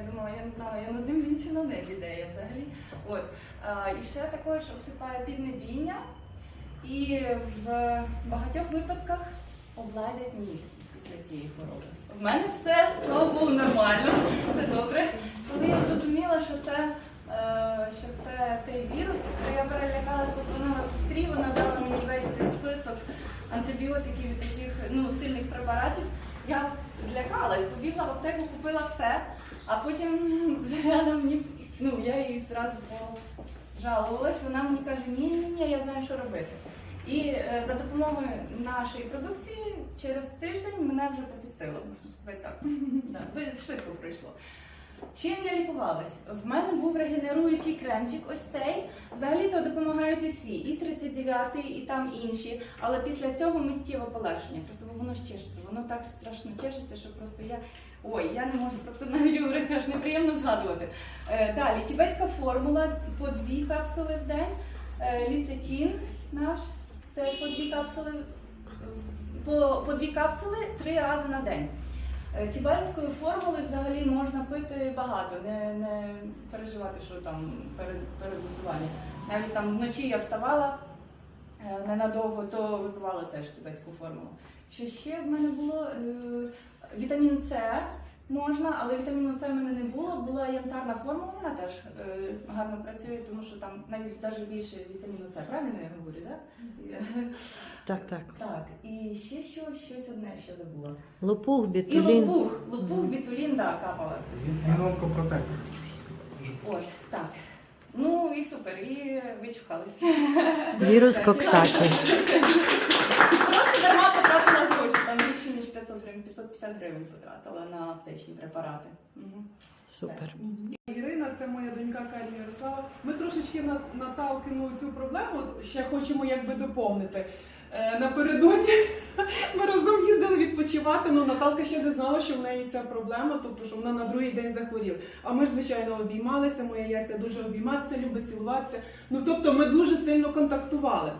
Я думала, я не знала, я на землі чи на небі, де я взагалі. От. І ще також обсипає піднебіння. І в багатьох випадках облазять нігті після цієї хвороби. В мене все, слава Богу, нормально, це добре. Коли я зрозуміла, що це, е, що це цей вірус, то я перелякалась, подзвонила сестрі, вона дала мені весь той список антибіотиків і таких ну, сильних препаратів. Я злякалась, побігла в аптеку, купила все, а потім Зоряна мені, ну я їй зразу жалувалась, вона мені каже, ні, ні, ні, я знаю, що робити. І е, за допомогою нашої продукції через тиждень мене вже попустило, можна сказати так. Да, швидко пройшло. Чим я лікувалась? В мене був регенеруючий кремчик, ось цей. Взагалі-то допомагають усі, і 39-й, і там інші. Але після цього миттєве полегшення. Просто бо воно ж чешеться, воно так страшно чешеться, що просто я. Ой, я не можу про це навіть говорити, аж неприємно згадувати. Е, далі, тібетська формула по дві капсули в день. Е, ліцетін наш, це по дві капсули, по, по дві капсули три рази на день. Е, Тібетської формули взагалі можна пити багато, не, не переживати, що там перед, перед. Навіть там вночі я вставала е, ненадовго, то випивала теж тібетську формулу. Що ще в мене було? Е, Вітамін С можна, але вітаміну С в мене не було. Була янтарна формула, вона теж гарно працює, тому що там навіть навіть більше вітаміну С. Правильно я говорю, так? Так, так. Так, і ще що, щось одне ще забула. Лопух, І бітулін. лопух, лопух, бітулін, да, капала. Він онкопротектор. Дуже Ось, так. Ну і супер, і вичухалися. Вірус Коксакі. Просто дарма потратила гроші, там більше ніж 500 гривень, 550 гривень потратила на аптечні препарати. Мгм. Супер. Ірина, це моя донька Карі Ярослава. Ми трошечки на- наталкинули цю проблему, ще хочемо якби доповнити. Е, Напередодні ми разом їздили відпочивати, але Наталка ще не знала, що в неї ця проблема, тобто що вона на другий день захворіла. А ми ж, звичайно, обіймалися, моя Яся дуже обійматися, любить цілуватися. Ну тобто ми дуже сильно контактували.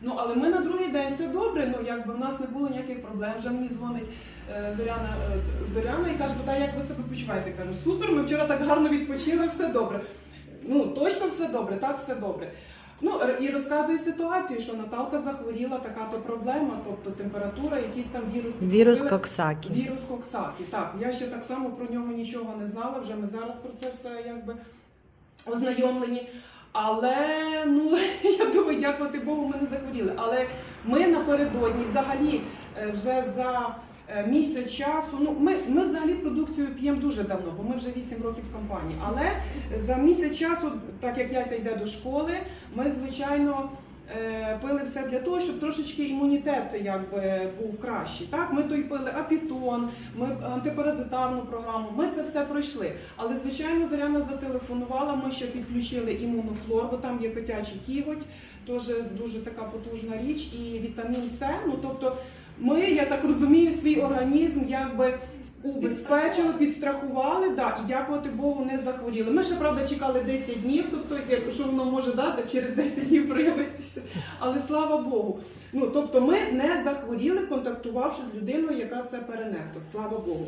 Ну, але ми на другий день все добре, ну якби в нас не було ніяких проблем. Вже мені дзвонить е, Зоряна, е, Зоряна і каже, та як ви себе почуваєте? Я кажу, супер, ми вчора так гарно відпочили, все добре. Ну, точно все добре, так все добре. Ну і розказує ситуацію, що Наталка захворіла, така то проблема, тобто температура, якийсь там вірус. Вірус. Коксакі. Вірус Коксакі. Так, я ще так само про нього нічого не знала. Вже ми зараз про це все якби ознайомлені. Але ну я думаю, дякувати Богу, ми не захворіли. Але ми напередодні, взагалі, е, вже за е, місяць часу. Ну, ми, ми взагалі продукцію п'ємо дуже давно, бо ми вже 8 років в компанії. Але за місяць часу, так як Яся йде до школи, ми звичайно. е, Пили все для того, щоб трошечки імунітет якби був кращий. Так, ми то й пили апітон, ми антипаразитарну програму. Ми це все пройшли. Але звичайно, Зоряна зателефонувала. Ми ще підключили імунофлор, бо там є котячий кіготь, теж дуже така потужна річ, і вітамін С. Ну тобто, ми, я так розумію, свій організм якби. Убезпечили, підстрахували, да, і дякувати Богу, не захворіли. Ми ще правда чекали 10 днів, тобто що воно може дати через 10 днів проявитися. Але слава Богу. Ну тобто ми не захворіли, контактувавши з людиною, яка це перенесла. Слава Богу.